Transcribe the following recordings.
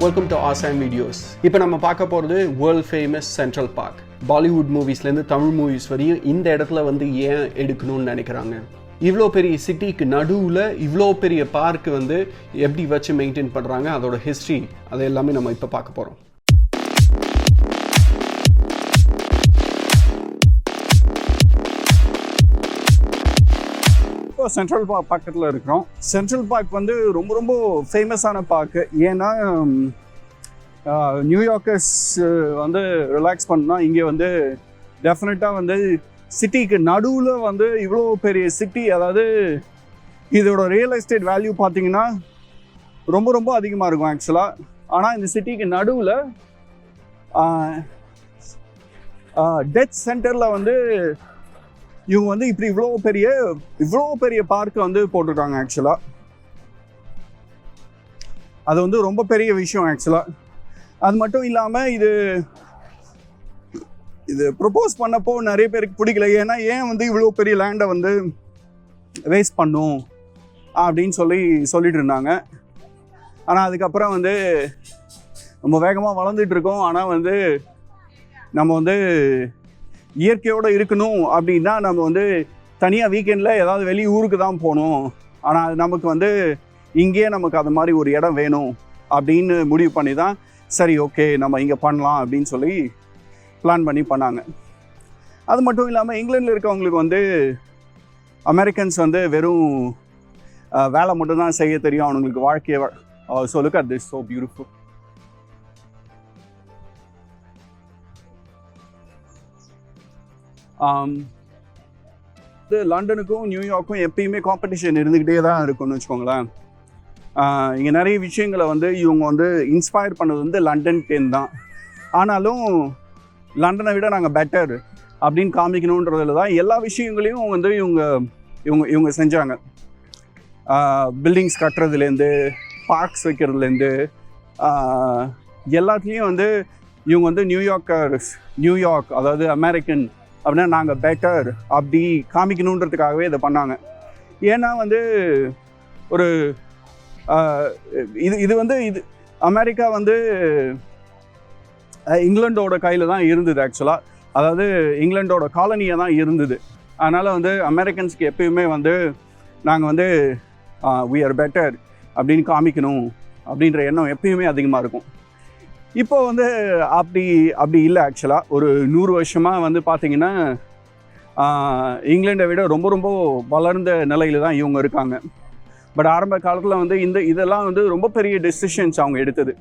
Welcome to Assam videos இப்போ நம்ம பார்க்க போகிறது world famous Central Park Bollywood மூவிஸ்லேருந்து Tamil movies வரையும் இந்த இடத்துல வந்து ஏன் எடுக்கணும்னு நினைக்கிறாங்க? இவ்வளோ பெரிய சிட்டிக்கு நடுவில் இவ்வளோ பெரிய பார்க் வந்து எப்படி வச்சு மெயின்டைன் பண்ணுறாங்க அதோட ஹிஸ்ட்ரி அதை எல்லாமே நம்ம இப்போ பார்க்க போகிறோம் இப்போ சென்ட்ரல் பார்க் பக்கத்தில் இருக்கிறோம். சென்ட்ரல் பார்க் வந்து ரொம்ப ரொம்ப ஃபேமஸான பார்க்கு ஏன்னா நியூயார்க்கர்ஸ் வந்து ரிலாக்ஸ் பண்ணால் இங்கே வந்து டெஃபினட்டாக வந்து சிட்டிக்கு நடுவில் வந்து இவ்வளோ பெரிய சிட்டி அதாவது இதோட ரியல் எஸ்டேட் வேல்யூ பார்த்தீங்கன்னா ரொம்ப ரொம்ப அதிகமாக இருக்கும் ஆக்சுவலாக ஆனால் இந்த சிட்டிக்கு நடுவில் டெத் சென்டரில் வந்து இவங்க வந்து இப்படி இவ்வளோ பெரிய இவ்வளோ பெரிய பார்க்கை வந்து போட்டிருக்காங்க ஆக்சுவலாக அது வந்து ரொம்ப பெரிய விஷயம் ஆக்சுவலாக அது மட்டும் இல்லாமல் இது இது ப்ரொப்போஸ் பண்ணப்போ நிறைய பேருக்கு பிடிக்கல. ஏன்னா ஏன் வந்து இவ்வளோ பெரிய லேண்டை வந்து வேஸ்ட் பண்ணும்? அப்படின்னு சொல்லி சொல்லிட்டு இருந்தாங்க. ஆனால் அதுக்கப்புறம் வந்து நம்ம வேகமாக வளர்ந்துட்டு இருக்கோம். ஆனால் வந்து நம்ம வந்து இயற்கையோடு இருக்கணும் அப்படின்னா நம்ம வந்து தனியாக வீக்கெண்டில் ஏதாவது வெளியே ஊருக்கு தான் போகணும். ஆனால் அது நமக்கு வந்து இங்கேயே நமக்கு அது மாதிரி ஒரு இடம் வேணும் அப்படின்னு முடிவு பண்ணி தான் சரி ஓகே நம்ம இங்கே பண்ணலாம் அப்படின்னு சொல்லி பிளான் பண்ணி பண்ணாங்க. அது மட்டும் இல்லாமல் இங்கிலாண்டில் இருக்கவங்களுக்கு வந்து அமெரிக்கன்ஸ் வந்து வெறும் வேலை மட்டும்தான் செய்ய தெரியும். அவங்களுக்கு வாழ்க்கையை so look at this so beautiful இது லண்டனுக்கும் நியூயார்க்கும் எப்பயுமே காம்படிஷன் இருந்துக்கிட்டே தான் இருக்கும்னு வச்சுக்கோங்களேன். இங்கே நிறைய விஷயங்களை வந்து இவங்க வந்து இன்ஸ்பயர் பண்ணது வந்து லண்டன் டென் தான். ஆனாலும் லண்டனை விட நாங்கள் பெட்டர் அப்படின்னு காமிக்கணுன்றதுல தான் எல்லா விஷயங்களையும் வந்து இவங்க இவங்க இவங்க செஞ்சாங்க. பில்டிங்ஸ் கட்டுறதுலேருந்து பார்க்ஸ் வைக்கிறதுலேருந்து எல்லாத்துலேயும் வந்து இவங்க வந்து நியூயார்க்கர்ஸ் நியூயார்க் அதாவது அமெரிக்கன் அப்படின்னா நாங்கள் பெட்டர் அப்படி காமிக்கணுன்றதுக்காகவே இதை பண்ணாங்க. ஏன்னா வந்து ஒரு இது இது வந்து இது அமெரிக்கா வந்து இங்கிலாண்டோட கையில் தான் இருந்தது ஆக்சுவலாக அதாவது இங்கிலாண்டோட காலனியாக தான் இருந்தது. அதனால் வந்து அமெரிக்கன்ஸ்க்கு எப்பயுமே வந்து நாங்கள் வந்து வி ஆர் பெட்டர் அப்படின்னு காமிக்கணும் அப்படின்ற எண்ணம் எப்பயுமே அதிகமாக இருக்கும். இப்போ வந்து அப்படி அப்படி இல்லை ஆக்சுவலாக ஒரு நூறு வருஷமாக வந்து பார்த்தீங்கன்னா இங்கிலாண்டை விட ரொம்ப ரொம்ப வளர்ந்த நிலையில் தான் இவங்க இருக்காங்க. பட் ஆரம்ப காலத்தில் வந்து இந்த இதெல்லாம் வந்து ரொம்ப பெரிய டெசிஷன்ஸ் அவங்க எடுத்தது.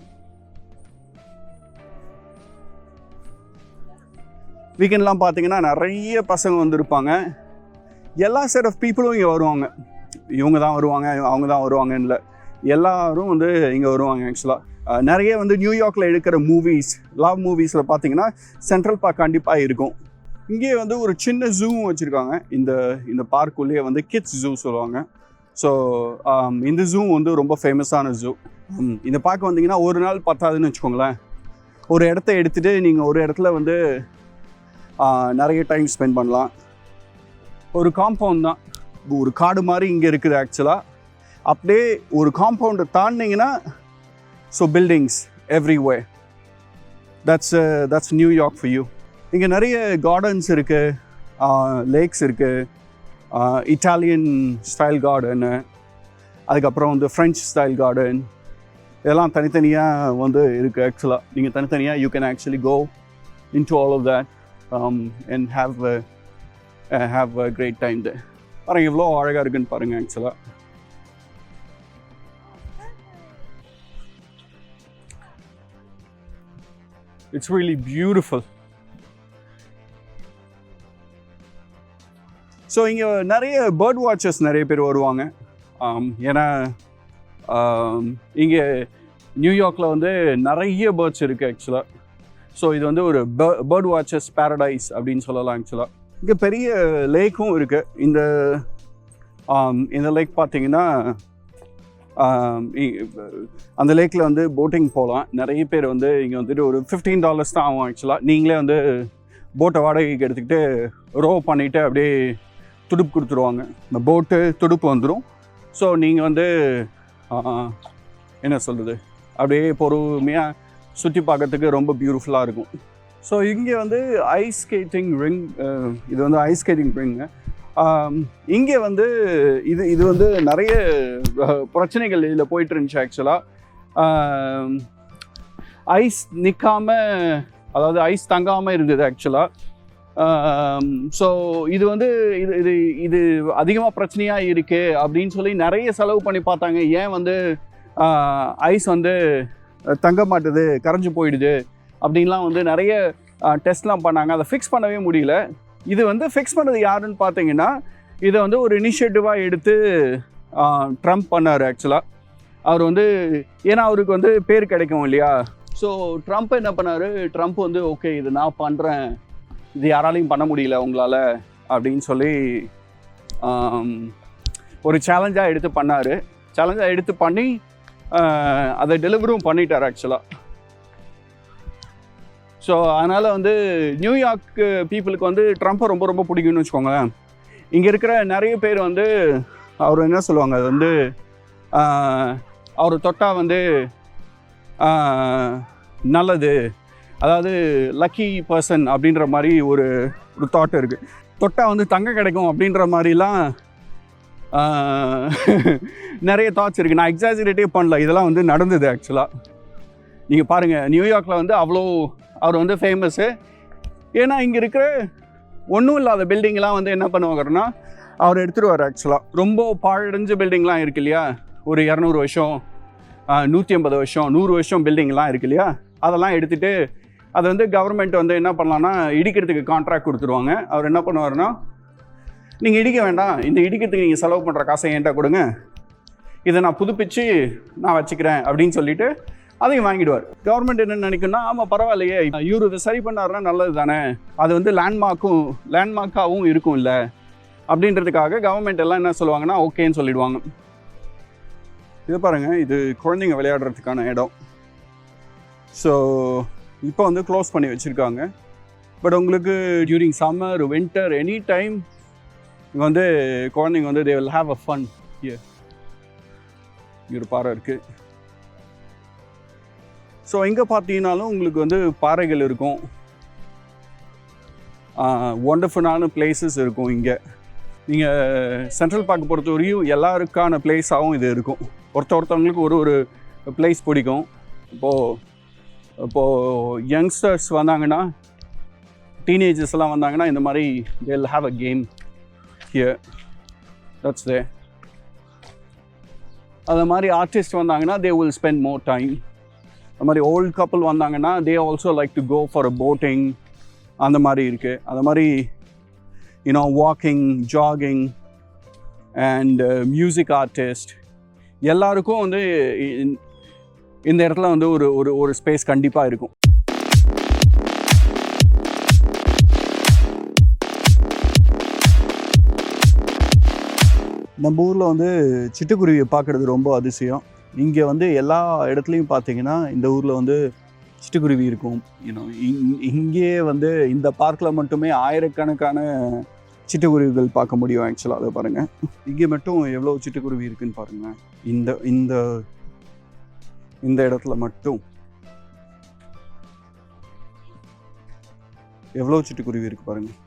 வீக்கெண்ட்லாம் பார்த்தீங்கன்னா நிறைய பசங்க வந்திருப்பாங்க. எல்லா செட் ஆஃப் பீப்புளும் இங்கே வருவாங்க. இவங்க தான் வருவாங்க அவங்க தான் வருவாங்கன்னு இல்லை எல்லாரும் வந்து இங்கே வருவாங்க ஆக்சுவலாக நிறைய வந்து நியூயார்க்கில் எடுக்கிற மூவிஸ் லவ் மூவிஸில் பார்த்தீங்கன்னா சென்ட்ரல் பார்க் கண்டிப்பாக இருக்கும். இங்கேயே வந்து ஒரு சின்ன ஜூவும் வச்சுருக்காங்க. இந்த இந்த பார்க்குள்ளேயே வந்து கிட்ஸ் ஜூ சொல்லுவாங்க. ஸோ இந்த ஜூ வந்து ரொம்ப ஃபேமஸான ஜூ இந்த பார்க்க வந்தீங்கன்னா ஒரு நாள் பத்தாதுன்னு வச்சுக்கோங்களேன். ஒரு இடத்த எடுத்துகிட்டு நீங்கள் ஒரு இடத்துல வந்து நிறைய டைம் ஸ்பெண்ட் பண்ணலாம். ஒரு காம்பவுண்ட் தான். ஒரு காடு மாதிரி இங்கே இருக்குது ஆக்சுவலாக அப்படியே ஒரு காம்பவுண்டை தாண்டிங்கன்னா so buildings everywhere that's that's New York for you இங்கே நிறைய கார்டன்ஸ் இருக்குது லேக்ஸ் இருக்குது இட்டாலியன் ஸ்டைல் கார்டனு அதுக்கப்புறம் வந்து ஃப்ரெஞ்ச் ஸ்டைல் கார்டன் இதெல்லாம் தனித்தனியாக வந்து இருக்குது ஆக்சுவலாக நீங்கள் தனித்தனியாக you can actually go into all of that and have have a great time they பாருங்கள் எவ்வளோ அழகாக இருக்குன்னு பாருங்கள் ஆக்சுவலாக இட்ஸ் really பியூட்டிஃபுல் ஸோ இங்கே நிறைய பேர்ட் வாட்சர்ஸ் நிறைய பேர் வருவாங்க. ஏன்னா இங்கே நியூயார்க்கில் வந்து நிறைய பேர்ட்ஸ் இருக்குது ஆக்சுவலாக ஸோ இது வந்து ஒரு பேர்ட் வாட்சர்ஸ் பேரடைஸ் அப்படின்னு சொல்லலாம் ஆக்சுவலாக இங்கே பெரிய லேக்கும் இருக்குது இந்த ஆம், இந்த லேக் பார்த்தீங்கன்னா அந்த லேக்கில் வந்து போட்டிங் போகலாம். நிறைய பேர் வந்து இங்கே வந்துட்டு ஒரு ஃபிஃப்டீன் டாலர்ஸ் தான் ஆகும் ஆக்சுவலாக நீங்களே வந்து போட்டை வாடகைக்கு எடுத்துக்கிட்டு ரோ பண்ணிவிட்டு அப்படியே துடுப்பு கொடுத்துருவாங்க. இந்த போட்டு துடுப்பு வந்துடும் ஸோ நீங்கள் வந்து என்ன சொல்கிறது அப்படியே பொறுமையாக சுற்றி பார்க்கறதுக்கு ரொம்ப பியூட்டிஃபுல்லாக இருக்கும். ஸோ இங்கே வந்து ஐஸ் ஸ்கேட்டிங் ரிங் இது வந்து ஐஸ் ஸ்கேட்டிங் ரிங்கு இங்கே வந்து இது இது வந்து நிறைய பிரச்சனைகள் இதில் போயிட்டு இருந்துச்சு ஆக்சுவலாக ஐஸ் நிற்காம அதாவது ஐஸ் தங்காமல் இருந்தது ஆக்சுவலாக ஸோ இது வந்து இது இது இது அதிகமாக பிரச்சனையாக இருக்குது அப்படின்னு சொல்லி நிறைய செலவு பண்ணி பார்த்தாங்க. ஏன் வந்து ஐஸ் வந்து தங்க மாட்டுது கரைஞ்சு போயிடுது அப்படின்லாம் வந்து நிறைய டெஸ்ட்லாம் பண்ணாங்க. அதை ஃபிக்ஸ் பண்ணவே முடியல. இது வந்து ஃபிக்ஸ் பண்ணது யாருன்னு பார்த்தீங்கன்னா இதை வந்து ஒரு இனிஷியேட்டிவாக எடுத்து ட்ரம்ப் பண்ணார் ஆக்சுவலாக அவர் வந்து ஏன்னா அவருக்கு வந்து பேர் கிடைக்கும் இல்லையா? ஸோ ட்ரம்ப் என்ன பண்ணார்? ட்ரம்ப் வந்து ஓகே இது நான் பண்ணுறேன் இது யாராலையும் பண்ண முடியல உங்களால் அப்படின்னு சொல்லி ஒரு சேலஞ்சாக எடுத்து பண்ணார். சேலஞ்சாக எடுத்து பண்ணி அதை டெலிவரும் பண்ணிட்டார் ஆக்சுவலாக ஸோ அதனால் வந்து நியூயார்க் பீப்புளுக்கு uh, வந்து ட்ரம்ப்பை ரொம்ப ரொம்ப பிடிக்கும்னு வச்சுக்கோங்களேன். இங்கே இருக்கிற நிறைய பேர் வந்து அவர் என்ன சொல்லுவாங்க? அது வந்து அவர் தொட்டா வந்து நல்லது. அதாவது லக்கி பர்சன் அப்படின்ற மாதிரி ஒரு ஒரு தாட் இருக்குது தொட்டா வந்து தங்க கிடைக்கும் அப்படின்ற மாதிரிலாம் நிறைய தாட்ஸ் இருக்குது நான் எக்ஸாஜிரேட்டே பண்ணல. இதெல்லாம் வந்து நடந்தது ஆக்சுவலாக நீங்கள் பாருங்கள் நியூயார்க்கில் வந்து அவ்வளோ அவர் வந்து ஃபேமஸ்ஸு ஏன்னா இங்கே இருக்கிற ஒன்றும் இல்லாத பில்டிங்லாம் வந்து என்ன பண்ணுவாங்கன்னா அவர் எடுத்துருவார் ஆக்சுவலாக ரொம்ப பாழடைஞ்ச பில்டிங்லாம் இருக்கு இல்லையா? ஒரு இரநூறு வருஷம் நூற்றி ஐம்பது வருஷம் நூறு வருஷம் பில்டிங்லாம் இருக்கு இல்லையா? அதெல்லாம் எடுத்துகிட்டு அதை வந்து கவர்மெண்ட் வந்து என்ன பண்ணலான்னா இடிக்கிறதுக்கு கான்ட்ராக்ட் கொடுத்துருவாங்க. அவர் என்ன பண்ணுவாருன்னா நீங்கள் இடிக்க வேண்டாம். இந்த இடிக்கிறதுக்கு நீங்கள் செலவு பண்ணுற காசை என்கிட்ட கொடுங்க. இதை நான் புதுப்பிச்சு நான் வச்சுக்கிறேன். அப்படின்னு சொல்லிவிட்டு அதையும் வாங்கிடுவார். கவர்மெண்ட் என்ன நினைக்கும்னா ஆமாம் பரவாயில்லையே இவர் இதை சரி பண்ணாருன்னா நல்லது தானே அது வந்து லேண்ட்மார்க்கும் லேண்ட்மார்க்காகவும் இருக்கும் இல்லை அப்படின்றதுக்காக கவர்மெண்ட் எல்லாம் என்ன சொல்லுவாங்கன்னா ஓகேன்னு சொல்லிடுவாங்க. இது பாருங்க இது குழந்தைங்க விளையாடுறதுக்கான இடம். ஸோ இப்போ வந்து க்ளோஸ் பண்ணி வச்சுருக்காங்க. பட் உங்களுக்கு during summer winter any time இங்கே வந்து குழந்தைங்க வந்து they will have a fun இங்கே ஒரு பாறை இருக்குது ஸோ எங்கே பார்த்தீங்கன்னாலும் உங்களுக்கு வந்து பாறைகள் இருக்கும். ஒண்டர்ஃபுல்லான பிளேசஸ் இருக்கும் இங்கே. நீங்கள் சென்ட்ரல் பார்க் பொறுத்த வரையும் எல்லாருக்கான பிளேஸாகவும் இது இருக்கும். ஒருத்த ஒருத்தவங்களுக்கு ஒரு ஒரு பிளேஸ் பிடிக்கும். இப்போது இப்போது யங்ஸ்டர்ஸ் வந்தாங்கன்னா டீனேஜர்ஸ் எல்லாம் வந்தாங்கன்னா இந்த மாதிரி they'll have a game here that's they அது மாதிரி ஆர்டிஸ்ட் வந்தாங்கன்னா they will spend more time அது மாதிரி ஓல்ட் கப்பல் வந்தாங்கன்னா they also like to go for a boating அந்த மாதிரி இருக்குது அது மாதிரி you know walking jogging and music artist எல்லாருக்கும் வந்து இ- இந்த இடத்துல வந்து ஒரு ஒரு ஒரு ஸ்பேஸ் கண்டிப்பாக இருக்கும். நம்ம ஊரில் வந்து சிட்டுக்குருவியை பார்க்குறது ரொம்ப அதிசயம். இங்கே வந்து எல்லா இடத்துலையும் பார்த்தீங்கன்னா இந்த ஊரில் வந்து சிட்டுக்குருவி இருக்கும். யூனோ இங்கேயே வந்து இந்த பார்க்கில் மட்டுமே ஆயிரக்கணக்கான சிட்டுக்குருவிகள் பார்க்க முடியும் ஆக்சுவலாக அதை பாருங்கள் இங்கே மட்டும் எவ்வளோ சிட்டுக்குருவி இருக்குன்னு பாருங்கள் இந்த இந்த இந்த இடத்துல மட்டும் எவ்வளோ சிட்டுக்குருவி இருக்குது பாருங்கள்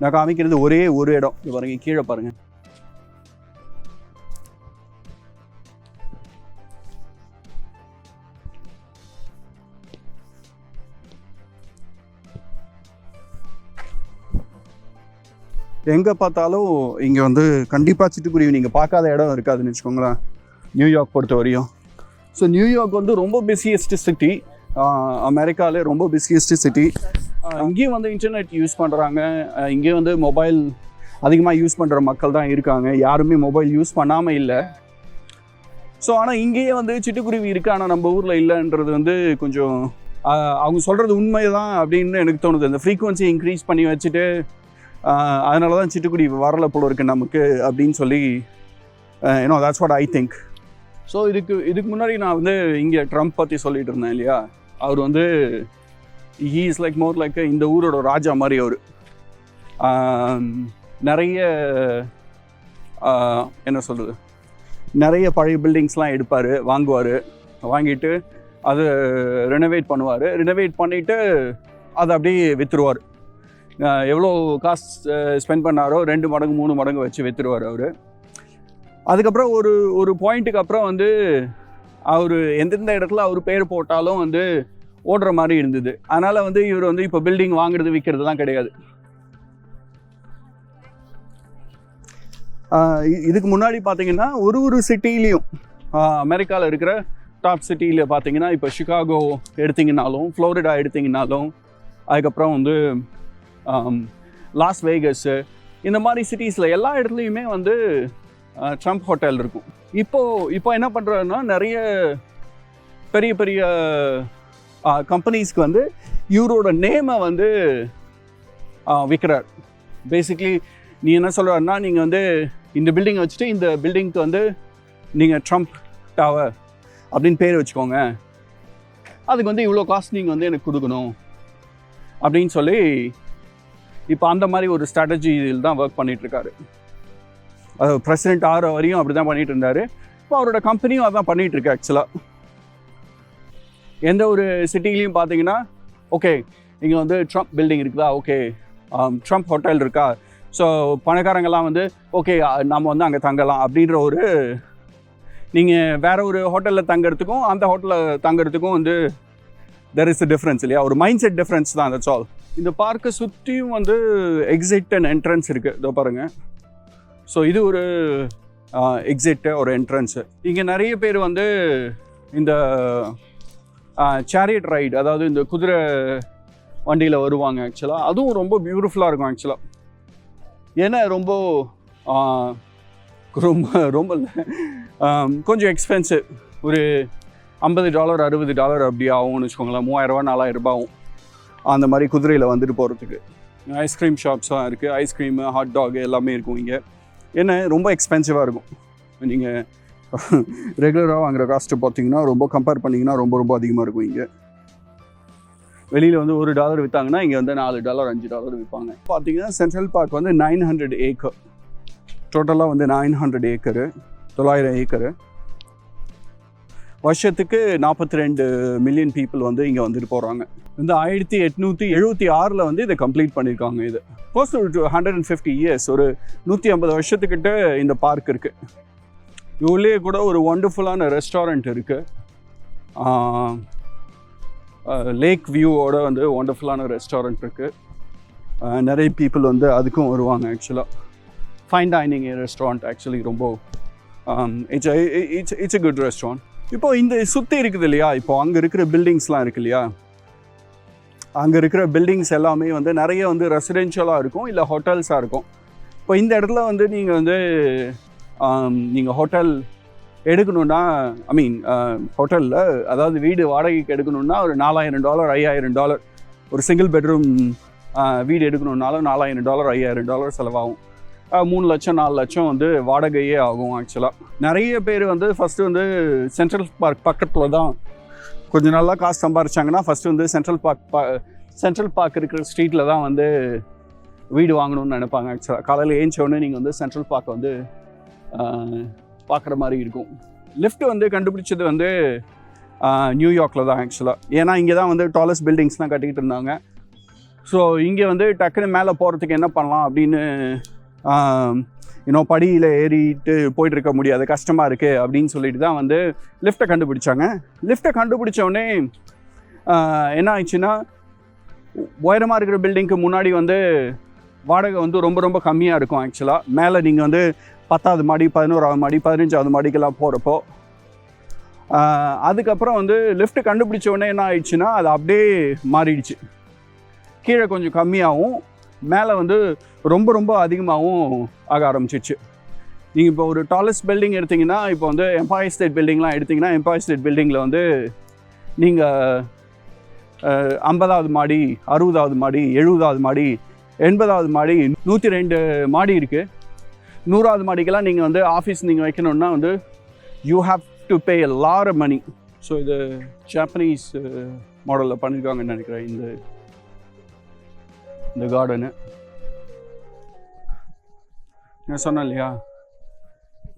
நான் காமிக்கிறது ஒரே ஒரு இடம். பாருங்கள் கீழே பாருங்கள் எங்கே பார்த்தாலும் இங்கே வந்து கண்டிப்பாக சிட்டுக்குருவி நீங்கள் பார்க்காத இடம் இருக்காதுன்னு வச்சுக்கோங்களேன். நியூயார்க் பொறுத்த வரையும். ஸோ நியூயார்க் வந்து ரொம்ப பிஸியஸ்ட் சிட்டி அமெரிக்காலே ரொம்ப பிஸியஸ்ட் சிட்டி இங்கேயும் வந்து இன்டர்நெட் யூஸ் பண்ணுறாங்க இங்கேயும் வந்து மொபைல் அதிகமாக யூஸ் பண்ணுற மக்கள் தான் இருக்காங்க. யாருமே மொபைல் யூஸ் பண்ணாமல் இல்லை. ஸோ ஆனால் இங்கேயே வந்து சிட்டுக்குருவி இருக்குது ஆனால் நம்ம ஊரில் இல்லைன்றது வந்து கொஞ்சம் அவங்க சொல்கிறது உண்மை தான் அப்படின்னு எனக்கு தோணுது. இந்த ஃப்ரீக்குவன்சி இன்க்ரீஸ் பண்ணி வச்சுட்டு அதனால தான் சிட்டுக்குடி வரல போல இருக்கு நமக்கு அப்படின்னு சொல்லி ஏன்னோ that's what I think so இதுக்கு இதுக்கு முன்னாடி நான் வந்து இங்கே ட்ரம்ப் பற்றி சொல்லிட்டு இருந்தேன் இல்லையா? அவர் வந்து he is like more like இந்த ஊரோட ராஜா மாதிரி அவர். நிறைய என்ன சொல்கிறது நிறைய பழைய பில்டிங்ஸ்லாம் எடுப்பார் வாங்குவார். வாங்கிட்டு அதை ரெனோவேட் பண்ணுவார். ரெனோவேட் பண்ணிவிட்டு அதை அப்படியே விற்றுருவார் எவ்வளோ காசு ஸ்பெண்ட் பண்ணாரோ ரெண்டு மடங்கு மூணு மடங்கு வச்சு விற்றுருவார் அவர். அதுக்கப்புறம் ஒரு ஒரு பாயிண்ட்டுக்கு அப்புறம் வந்து அவர் எந்தெந்த இடத்துல அவர் பேர் போட்டாலும் வந்து ஓடுற மாதிரி இருந்தது. அதனால் வந்து இவர் வந்து இப்போ பில்டிங் வாங்குறது விற்கிறதுலாம் கிடையாது. இதுக்கு முன்னாடி பார்த்தீங்கன்னா ஒரு ஒரு சிட்டிலையும் அமெரிக்காவில் இருக்கிற டாப் சிட்டியில் பார்த்தீங்கன்னா இப்போ சிகாகோ எடுத்திங்கனாலும் ஃப்ளோரிடா எடுத்தீங்கனாலும் அதுக்கப்புறம் வந்து Um, லாஸ் வேகஸ்ஸு இந்த மாதிரி சிட்டிஸில் எல்லா இடத்துலையுமே வந்து uh, ட்ரம்ப் ஹோட்டல் இருக்கும். இப்போது இப்போ என்ன பண்ணுறாருன்னா நிறைய பெரிய பெரிய uh, கம்பெனிஸ்க்கு வந்து இவரோட நேமை வந்து uh, விற்கிறார் பேசிக்லி நீ என்ன சொல்கிறாருன்னா நீங்கள் வந்து இந்த பில்டிங்கை வச்சுட்டு இந்த பில்டிங்க்கு வந்து நீங்கள் ட்ரம்ப் டவர் அப்படின்னு பேர் வச்சுக்கோங்க. அதுக்கு வந்து இவ்வளோ காஸ்ட் நீங்கள் வந்து எனக்கு கொடுக்கணும் அப்படின்னு சொல்லி இப்போ அந்த மாதிரி ஒரு ஸ்ட்ராட்டஜியில் தான் ஒர்க் பண்ணிகிட்ருக்காரு அது பிரசிடென்ட் ஆகிற வரையும் அப்படி தான் பண்ணிட்டு இருந்தார் இப்போ அவரோட கம்பெனியும் அதான் பண்ணிகிட்டு இருக்கு ஆக்சுவலாக எந்த ஒரு சிட்டிலையும் பார்த்தீங்கன்னா ஓகே இங்கே வந்து ட்ரம்ப் பில்டிங் இருக்குதா? ஓகே ட்ரம்ப் ஹோட்டல் இருக்கா? ஸோ பணக்காரங்கெல்லாம் வந்து ஓகே நம்ம வந்து அங்கே தங்கலாம் அப்படின்ற ஒரு நீங்கள் வேறு ஒரு ஹோட்டலில் தங்கிறதுக்கும் அந்த ஹோட்டலில் தங்குறதுக்கும் வந்து தெர் இஸ் டிஃப்ரென்ஸ் இல்லையா? ஒரு மைண்ட் செட் டிஃப்ரென்ஸ் தான் தட்ஸ் ஆல் இந்த பார்க்கை சுற்றியும் வந்து எக்ஸிட் அண்ட் என்ட்ரன்ஸ் இருக்குது இதோ பாருங்கள் ஸோ இது ஒரு எக்ஸிட்டு ஒரு என்ட்ரன்ஸு இங்கே நிறைய பேர் வந்து இந்த சேரியட் ரைடு அதாவது இந்த குதிரை வண்டியில் வருவாங்க ஆக்சுவலாக அதுவும் ரொம்ப பியூட்டிஃபுல்லாக இருக்கும் ஆக்சுவலாக ஏன்னா ரொம்ப ரொம்ப ரொம்ப கொஞ்சம் எக்ஸ்பென்சிவ் ஒரு ஐம்பது டாலர் அறுபது டாலர் அப்படி ஆகும்னு வச்சுக்கோங்களேன். மூவாயிரரூவா நாலாயிரரூபா ஆகும். அந்த மாதிரி குதிரையில் வந்துட்டு போகிறதுக்கு ஐஸ்கிரீம் ஷாப்ஸாக இருக்குது ஐஸ்கிரீமு ஹாட் டாக் எல்லாமே இருக்கும் இங்கே. என்ன ரொம்ப எக்ஸ்பென்சிவாக இருக்கும். நீங்கள் ரெகுலராக வாங்குற காஸ்ட்டு பார்த்தீங்கன்னா ரொம்ப கம்பேர் பண்ணிங்கன்னா ரொம்ப ரொம்ப அதிகமாக இருக்கும் இங்கே. வெளியில் வந்து ஒரு டாலர் விற்றாங்கன்னா இங்கே வந்து நாலு டாலர் அஞ்சு டாலர் விற்பாங்க பார்த்தீங்கன்னா சென்ட்ரல் பார்க் வந்து நைன் ஹண்ட்ரட் ஏக்கர் டோட்டலாக வந்து நைன் ஹண்ட்ரட் ஏக்கரு தொள்ளாயிரம் ஏக்கரு வருஷத்துக்கு நாற்பத்தி ரெண்டு மில்லியன் பீப்புள் வந்து இங்கே வந்துட்டு போகிறாங்க இந்த ஆயிரத்தி எட்நூற்றி எழுபத்தி ஆறில் வந்து இதை கம்ப்ளீட் பண்ணியிருக்காங்க இது. Post two hundred and fifty years ஒரு நூற்றி ஐம்பது வருஷத்துக்கிட்ட இந்த பார்க் இருக்குது இவ்வளே கூட ஒரு ஒண்டர்ஃபுல்லான ரெஸ்டாரண்ட் இருக்குது லேக் வியூவோட வந்து ஒண்டர்ஃபுல்லான ரெஸ்டாரண்ட் இருக்குது நிறைய பீப்புள் வந்து அதுக்கும் வருவாங்க ஆக்சுவலாக ஃபைன் டைனிங் ரெஸ்டாரண்ட் ஆக்சுவலி ரொம்ப it's it's it's a good restaurant இப்போ இந்த சுற்றி இருக்குது இல்லையா? இப்போ அங்கே இருக்கிற பில்டிங்ஸ்லாம் இருக்கு இல்லையா? அங்கே இருக்கிற பில்டிங்ஸ் எல்லாமே வந்து நிறைய வந்து ரெசிடென்ஷியலாக இருக்கும் இல்லை ஹோட்டல்ஸாக இருக்கும். இப்போ இந்த இடத்துல வந்து நீங்கள் வந்து நீங்கள் ஹோட்டல் எடுக்கணுன்னா ஐ மீன் ஹோட்டலில் அதாவது வீடு வாடகைக்கு எடுக்கணுன்னா ஒரு நாலாயிரம் டாலர் ஐயாயிரம் டாலர் ஒரு சிங்கிள் பெட்ரூம் வீடு எடுக்கணுன்னாலும் நாலாயிரம் டாலர் ஐயாயிரம் டாலர் செலவாகும். மூணு லட்சம் நாலு லட்சம் வந்து வாடகையே ஆகும் ஆக்சுவலாக நிறைய பேர் வந்து ஃபஸ்ட்டு வந்து சென்ட்ரல் பார்க் பக்கத்தில் தான் கொஞ்சம் நல்லா காசு சம்பாரிச்சாங்கன்னா ஃபஸ்ட்டு வந்து சென்ட்ரல் பார்க் பா சென்ட்ரல் பார்க் இருக்கிற ஸ்ட்ரீட்டில் தான் வந்து வீடு வாங்கணும்னு நினைப்பாங்க. ஆக்சுவலாக காலையில் ஏஞ்சோடனே நீங்கள் வந்து சென்ட்ரல் பார்க் வந்து பார்க்குற மாதிரி இருக்கும். லிஃப்ட் வந்து கண்டுபிடிச்சது வந்து நியூயார்க்கில் தான் ஆக்சுவலாக ஏன்னா இங்கே தான் வந்து டாலஸ்ட் பில்டிங்ஸ்லாம் கட்டிக்கிட்டு இருந்தாங்க. ஸோ இங்கே வந்து டக்குன்னு மேலே போகிறதுக்கு என்ன பண்ணலாம் அப்படின்னு இன்னும் படியில் ஏறிட்டு போயிட்டு இருக்க முடியாது கஷ்டமாக இருக்குது அப்படின்னு சொல்லிட்டு தான் வந்து லிஃப்ட்டை கண்டுபிடிச்சாங்க. லிஃப்ட்டை கண்டுபிடிச்சோடனே என்ன ஆயிடுச்சுன்னா உயரமாக இருக்கிற பில்டிங்க்கு முன்னாடி வந்து வாடகை வந்து ரொம்ப ரொம்ப கம்மியாக இருக்கும் ஆக்சுவலாக மேலே நீங்கள் வந்து பத்தாவது மாடி பதினோராவது மாடி பதினஞ்சாவது மாடிக்கெல்லாம் போகிறப்போ அதுக்கப்புறம் வந்து லிஃப்ட் கண்டுபிடிச்ச உடனே என்ன ஆயிடுச்சுன்னா அது அப்படியே மாறிடுச்சு. கீழே கொஞ்சம் கம்மியாகவும் மேலே வந்து ரொம்ப ரொம்ப அதிகமாகவும் ஆக ஆரம்பிச்சிச்சு. நீங்கள் இப்போ ஒரு டாலஸ்ட் பில்டிங் எடுத்தீங்கன்னா இப்போ வந்து எம்பாயர் ஸ்டேட் பில்டிங்லாம் எடுத்தீங்கன்னா எம்பாயர் ஸ்டேட் பில்டிங்கில் வந்து நீங்கள் ஐம்பதாவது மாடி அறுபதாவது மாடி எழுபதாவது மாடி எண்பதாவது மாடி நூற்றி ரெண்டு மாடி இருக்குது நூறாவது மாடிக்கெல்லாம் நீங்கள் வந்து ஆஃபீஸ் நீங்கள் வைக்கணுன்னா வந்து you have to pay a money so இது ஜாப்பனீஸ் மாடலில் பண்ணியிருக்காங்கன்னு நினைக்கிறேன் இந்த இந்த கார்டனு நான் சொன்னேன் இல்லையா?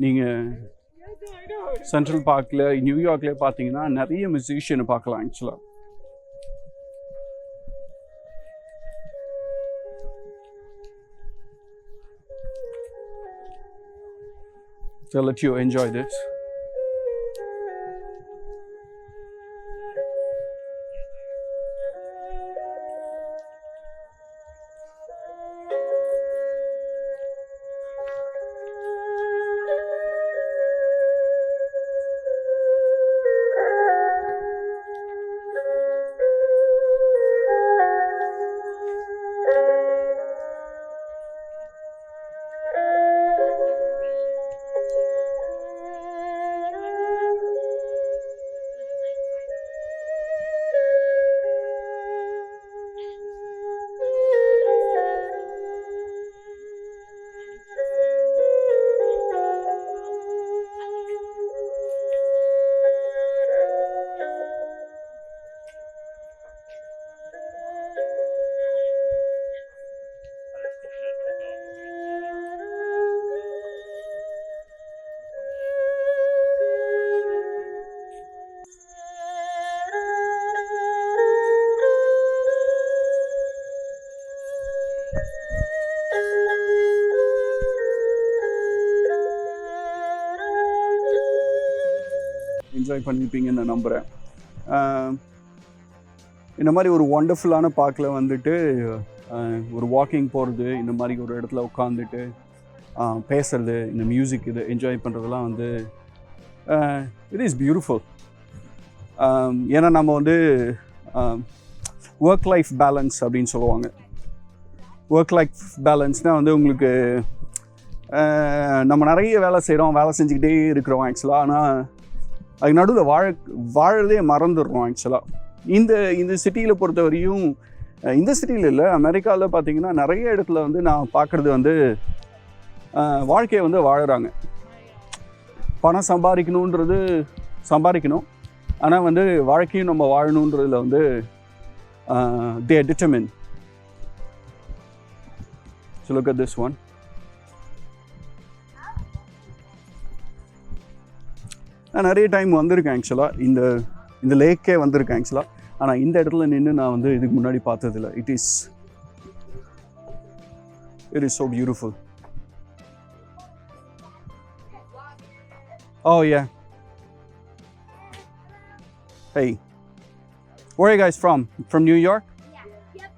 நீங்கள் சென்ட்ரல் பார்க்கில் நியூயார்க்லேயே பார்த்தீங்கன்னா நிறைய மியூசிஷியனை பார்க்கலாம் ஆக்சுவலாக So let you enjoy this. Enjoy பண்ணியிருப்பீங்கன்னு நான் நம்புகிறேன் இந்த மாதிரி ஒரு ஒண்டர்ஃபுல்லான பார்க்கில் வந்துட்டு ஒரு வாக்கிங் போகிறது இந்த மாதிரி ஒரு இடத்துல உட்காந்துட்டு பேசுறது இந்த மியூசிக் இது என்ஜாய் பண்ணுறதெல்லாம் வந்து இட் இஸ் பியூட்டிஃபுல் ஏன்னா நம்ம வந்து ஒர்க் லைஃப் பேலன்ஸ் அப்படின்னு சொல்லுவாங்க. ஒர்க் லைஃப் பேலன்ஸ்னால் வந்து உங்களுக்கு நம்ம நிறைய வேலை செய்கிறோம் வேலை செஞ்சுக்கிட்டே இருக்கிறோம் ஆக்சுவலாக ஆனால் அதுக்கு நடுவில் வாழ வாழறதே மறந்துடுறோம் ஆக்சுவலாக இந்த இந்த சிட்டியில் பொறுத்த வரையும் இந்த சிட்டியில் இல்லை அமெரிக்காவில் பார்த்தீங்கன்னா நிறைய இடத்துல வந்து நான் பார்க்குறது வந்து வாழ்க்கையை வந்து வாழுறாங்க. பணம் சம்பாதிக்கணுன்றது சம்பாதிக்கணும். ஆனால் வந்து வாழ்க்கையும் நம்ம வாழணுன்றதில் வந்து they determine So look this one நான் நிறைய டைம் வந்திருக்கேன் ஆக்சுவலாக இந்த இந்த லேக்கே வந்திருக்கேன் ஆக்சுவலாக ஆனால் இந்த இடத்துல நின்று நான் வந்து இதுக்கு முன்னாடி பார்த்ததில்ல it is it is so beautiful Oh, yeah. Hey. Where are you guys from? From New York? Yeah. Yep.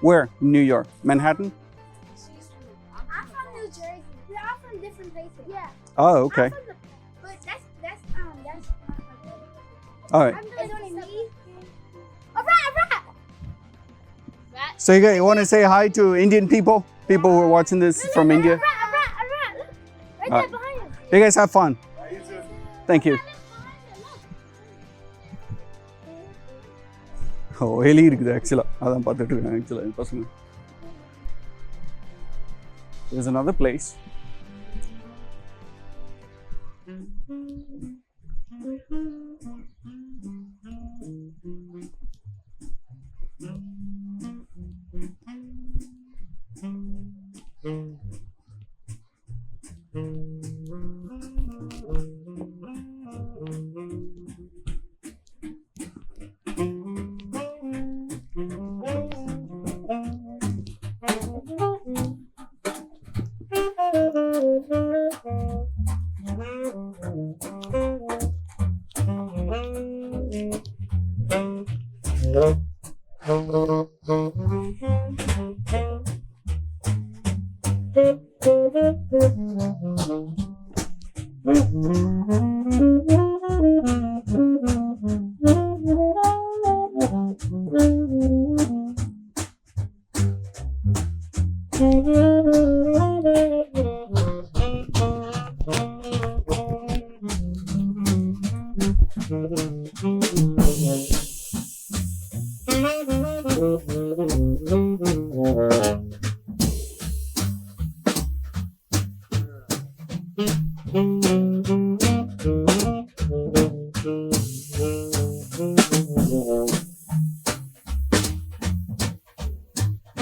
Where? in New York. Manhattan? I'm from New Jersey. We're all from different places. Yeah. Oh, okay. rat. Rat. So you, guys, you want to say hi to Indian people? People who are watching this from A India? rat, a rat, a rat. Look. Right Alright. there behind us. You guys have fun. Thank you. ஓ எலி இருக்குது ஆக்சுவலாக அதான் பார்த்துட்டு இருக்கேன் ஆக்சுவலாக பசங்க is another place Mm-hmm. Mm-hmm.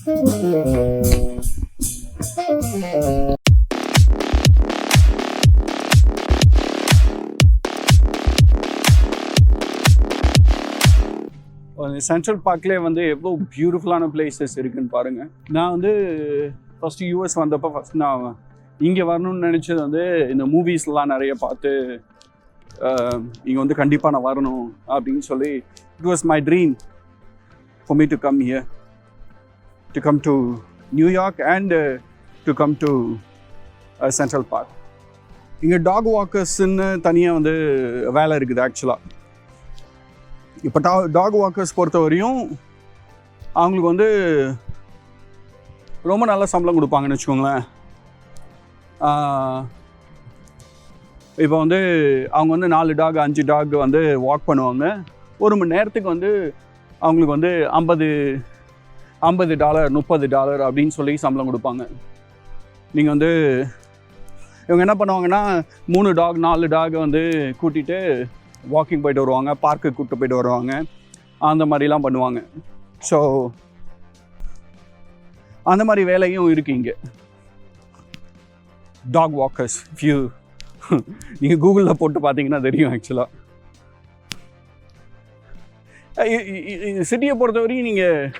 Central பார்க்லேயே வந்து எவ்வளோ பியூட்டிஃபுல்லான பிளேசஸ் இருக்குன்னு பாருங்கள் நான் வந்து ஃபஸ்ட்டு யூஎஸ் வந்தப்போ ஃபஸ்ட் நான் இங்கே வரணும்னு நினச்சது வந்து இந்த மூவிஸ்லாம் நிறைய பார்த்து இங்கே வந்து கண்டிப்பாக நான் வரணும் அப்படின்னு சொல்லி it was my dream for me to come here to come to New York and uh, to come to uh, Central Park. இங்கே டாக் வாக்கர்ஸ்ன்னு தனியாக வந்து வேலை இருக்குது ஆக்சுவலாக இப்போ டா டாக் வாக்கர்ஸ் பொறுத்த வரையும் அவங்களுக்கு வந்து ரொம்ப நல்ல சம்பளம் கொடுப்பாங்கன்னு வச்சுக்கோங்களேன். இப்போ வந்து அவங்க வந்து நாலு டாக் அஞ்சு டாக் வந்து வாக் பண்ணுவாங்க. ஒரு மணி நேரத்துக்கு வந்து அவங்களுக்கு வந்து ஐம்பது ஐம்பது டாலர் முப்பது டாலர் அப்படின்னு சொல்லி சம்பளம் கொடுப்பாங்க. நீங்கள் வந்து இவங்க என்ன பண்ணுவாங்கன்னா மூணு டாக் நாலு டாக் வந்து கூட்டிகிட்டு வாக்கிங் போயிட்டு வருவாங்க பார்க்கு கூப்பிட்டு போயிட்டு வருவாங்க. அந்த மாதிரிலாம் பண்ணுவாங்க. ஸோ அந்த மாதிரி வேலையும் இருக்குது இங்கே. டாக் வாக்கர்ஸ் ஃபியூ நீங்கள் கூகுளில் போட்டு பார்த்தீங்கன்னா தெரியும் ஆக்சுவலாக சிட்டியை பொறுத்தவரையும் நீங்கள்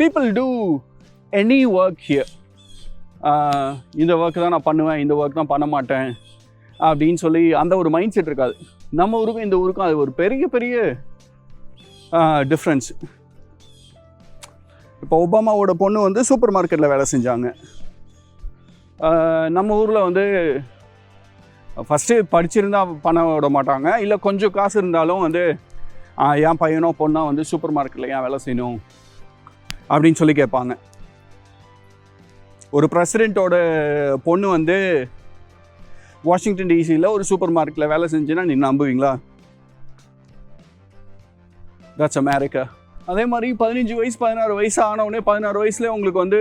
people do any work here இந்த ஒர்க் தான் நான் பண்ணுவேன் இந்த ஒர்க் தான் பண்ண மாட்டேன் அப்படின்னு சொல்லி அந்த ஒரு மைண்ட் செட் இருக்காது. நம்ம ஊருக்கும் இந்த ஊருக்கும் அது ஒரு பெரிய பெரிய டிஃப்ரென்ஸ் இப்போ ஒபாமாவோட பொண்ணு வந்து சூப்பர் மார்க்கெட்டில் வேலை செஞ்சாங்க. நம்ம ஊரில் வந்து ஃபஸ்ட்டு படிச்சிருந்தா பண்ண விட மாட்டாங்க. இல்லை கொஞ்சம் காசு இருந்தாலும் வந்து என் பையனோ பொண்ணோ வந்து சூப்பர் மார்க்கெட்டில் ஏன் வேலை செய்யணும்? அப்படின்னு சொல்லி கேட்பாங்க. ஒரு ப்ரெசிடெண்ட்டோட பொண்ணு வந்து வாஷிங்டன் டிசியில் ஒரு சூப்பர் மார்க்கெட்டில் வேலை செஞ்சுன்னா நீ நம்புவீங்களா? தட்ஸ் அமெரிக்கா அதே மாதிரி பதினஞ்சு வயசு பதினாறு வயசு ஆனவுடனே பதினாறு வயசுல உங்களுக்கு வந்து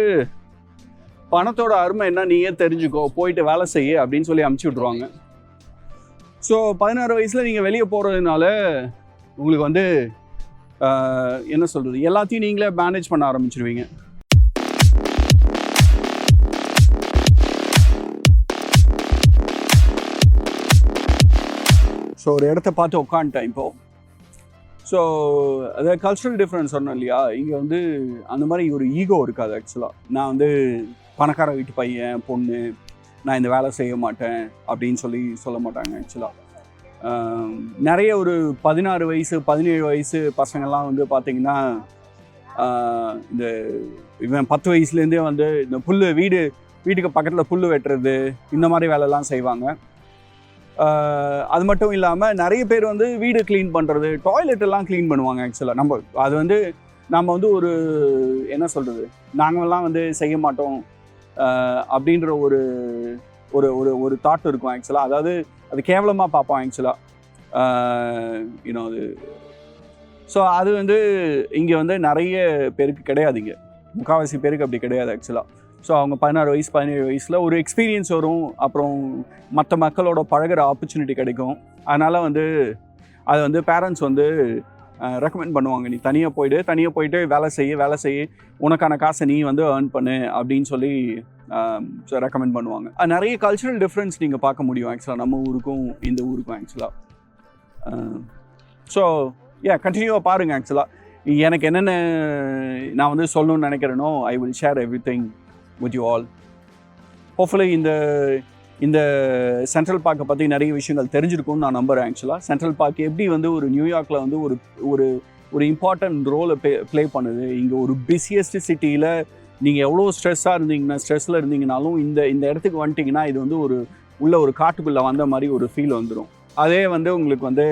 பணத்தோட அருமை என்ன நீயே தெரிஞ்சுக்கோ போயிட்டு வேலை செய்ய அப்படின்னு சொல்லி அமுச்சு விட்ருவாங்க ஸோ பதினாறு வயசில் நீங்கள் வெளியே போகிறதுனால உங்களுக்கு வந்து என்ன சொல்கிறது எல்லாத்தையும் நீங்களே மேனேஜ் பண்ண ஆரம்பிச்சிருவீங்க. ஸோ ஒரு இடத்த பார்த்து உட்காந்துட்டேன் இப்போது ஸோ அது கல்ச்சுரல் டிஃப்ரென்ஸ் சொன்னோம் இல்லையா? இங்கே வந்து அந்த மாதிரி ஒரு ஈகோ இருக்காது ஆக்சுவலாக நான் வந்து பணக்கார வீட்டு பையன் பொண்ணு நான் இந்த வேலை செய்ய மாட்டேன் அப்படின்னு சொல்லி சொல்ல மாட்டாங்க ஆக்சுவலாக நிறைய ஒரு பதினாறு வயசு பதினேழு வயசு பசங்கள்லாம் வந்து பார்த்திங்கன்னா இந்த இவன் பத்து வயசுலேருந்தே வந்து இந்த புல் வீடு வீட்டுக்கு பக்கத்தில் புல் வெட்டுறது இந்த மாதிரி வேலைலாம் செய்வாங்க. அது மட்டும் இல்லாமல் நிறைய பேர் வந்து வீடு க்ளீன் பண்ணுறது டாய்லெட் எல்லாம் க்ளீன் பண்ணுவாங்க ஆக்சுவலாக நம்ம அது வந்து நம்ம வந்து ஒரு என்ன சொல்கிறது நாங்கள்லாம் வந்து செய்ய மாட்டோம் அப்படின்ற ஒரு ஒரு ஒரு ஒரு தாட் இருக்கும் ஆக்சுவலாக அதாவது அது கேவலமாக பார்ப்போம் ஆக்சுவலாக யூனோ அது. ஸோ அது வந்து இங்கே வந்து நிறைய பேருக்கு கிடையாது இங்கே. முக்கால்வாசி பேருக்கு அப்படி கிடையாது ஆக்சுவலாக ஸோ அவங்க பதினாறு வயசு பதினேழு வயசில் ஒரு எக்ஸ்பீரியன்ஸ் வரும். அப்புறம் மற்ற மக்களோட பழகுற ஆப்பர்ச்சுனிட்டி கிடைக்கும். அதனால் வந்து அது வந்து பேரண்ட்ஸ் வந்து ரெக்கமெண்ட் பண்ணுவாங்க. நீ தனியாக போயிட்டு தனியாக போயிட்டு வேலை செய்ய வேலை செய்ய உனக்கான காசை நீ வந்து ஏர்ன் பண்ணு அப்படின்னு சொல்லி ரெக்கமெண்ட் பண்ணுவாங்க. நிறைய கல்ச்சுரல் டிஃப்ரென்ஸ் நீங்கள் பார்க்க முடியும் ஆக்சுவலாக நம்ம ஊருக்கும் இந்த ஊருக்கும் ஆக்சுவலாக ஸோ ஏ கண்டினியூவாக பாருங்கள் ஆக்சுவலாக எனக்கு என்னென்ன நான் வந்து சொல்லணும்னு நினைக்கிறேனோ I will share everything with you all hopefully இந்த இந்த சென்ட்ரல் பார்க்கை பற்றி நிறைய விஷயங்கள் தெரிஞ்சிருக்கும்னு நான் நம்புகிறேன் ஆக்சுவலாக சென்ட்ரல் பார்க் எப்படி வந்து ஒரு நியூயார்க்கில் வந்து ஒரு ஒரு ஒரு இம்பார்ட்டன்ட் ரோலை ப்ளே ப்ளே பண்ணுது? இங்கே ஒரு பிஸியஸ்ட் சிட்டியில் நீங்கள் எவ்வளோ ஸ்ட்ரெஸ்ஸாக இருந்தீங்கன்னா ஸ்ட்ரெஸ்ஸில் இருந்தீங்கனாலும் இந்த இந்த இடத்துக்கு வந்துட்டிங்கன்னா இது வந்து ஒரு உள்ள ஒரு காட்டுக்குள்ளே வந்த மாதிரி ஒரு ஃபீல் வந்துடும் அதே வந்து உங்களுக்கு வந்து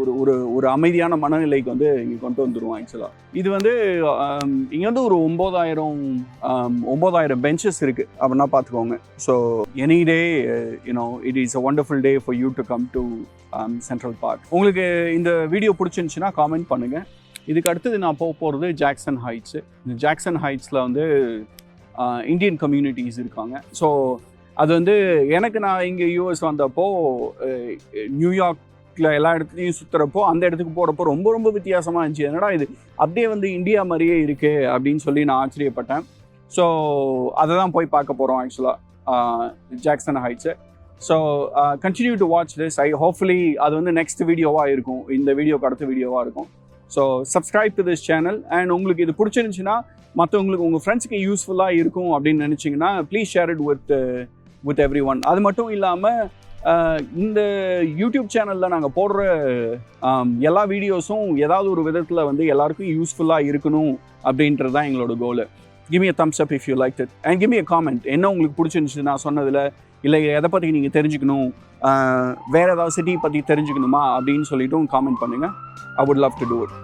ஒரு ஒரு ஒரு அமைதியான மனநிலைக்கு வந்து இங்கே கொண்டு வந்துடுவோம் ஆக்சுவலாக இது வந்து இங்கே வந்து ஒரு ஒம்பதாயிரம் ஒம்பதாயிரம் பெஞ்சஸ் இருக்குது அப்படின்னா பார்த்துக்கோங்க. So any day you know it is a wonderful day for you to come to Central Park உங்களுக்கு இந்த வீடியோ பிடிச்சிருந்துச்சுன்னா காமெண்ட் பண்ணுங்கள் இதுக்கு அடுத்தது நான் போக போகிறது ஜாக்சன் ஹைட்ஸு இந்த ஜாக்சன் ஹைட்ஸில் வந்து இந்தியன் கம்யூனிட்டிஸ் இருக்காங்க. ஸோ அது வந்து எனக்கு நான் இங்கே யூஎஸ் வந்தப்போ நியூயார்க் நியூயார்க்கில் எல்லா இடத்துலையும் சுற்றுறப்போ அந்த இடத்துக்கு போகிறப்போ ரொம்ப ரொம்ப வித்தியாசமாக இருந்துச்சு. என்னடா இது? அப்படியே வந்து இந்தியா மாதிரியே இருக்குது அப்படின்னு சொல்லி நான் ஆச்சரியப்பட்டேன். ஸோ அதை தான் போய் பார்க்க போகிறோம் ஆக்சுவலாக Jackson Heights so continue to watch this I hopefully அது வந்து நெக்ஸ்ட் வீடியோவாக இருக்கும். இந்த வீடியோக்கு அடுத்த வீடியோவாக இருக்கும். So subscribe to this channel and உங்களுக்கு இது பிடிச்சிருந்துச்சுன்னா மற்றவங்களுக்கு உங்கள் ஃப்ரெண்ட்ஸுக்கு யூஸ்ஃபுல்லாக இருக்கும் அப்படின்னு நினச்சிங்கன்னா please share it with with everyone அது மட்டும் இல்லாமல் இந்த யூடியூப் சேனலில் நாங்கள் போடுற எல்லா வீடியோஸும் ஏதாவது ஒரு விதத்தில் வந்து எல்லாருக்கும் யூஸ்ஃபுல்லாக இருக்கணும் அப்படின்றது தான் எங்களோட goal give me thumbs up if you like liked and and give comment என்ன உங்களுக்கு பிடிச்சிருந்துச்சு நான் சொன்னதில்? இல்லை எதை பற்றி நீங்கள் தெரிஞ்சுக்கணும்? வேறு ஏதாவது சிட்டி பற்றி தெரிஞ்சுக்கணுமா? அப்படின்னு சொல்லிட்டும் காமெண்ட் பண்ணுங்கள் I would love to do it